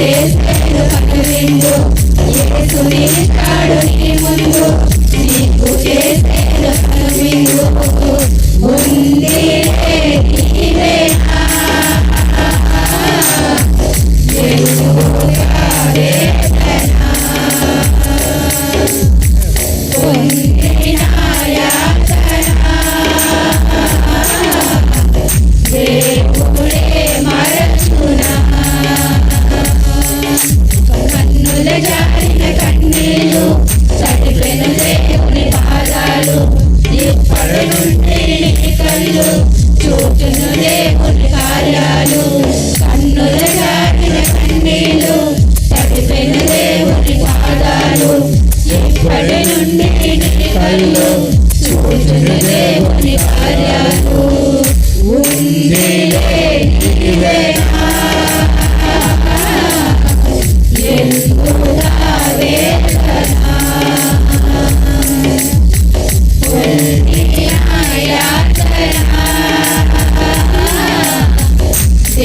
చేసేను కనువిందు యేసుని ఇస్తాడు నీ ముందు నీకు చేసేను కనువిందు జారిన కన్నీళ్ళు తడిపెన దేవుని పాదాలు ఇప్పటి నుండి కళ్ళు చూచును దేవుని కార్యాలు కన్నుల జారిన కన్నీళ్ళు తడిపెన దేవుని పాదాలు ఇప్పటి నుండి కళ్ళు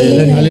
Hallelujah.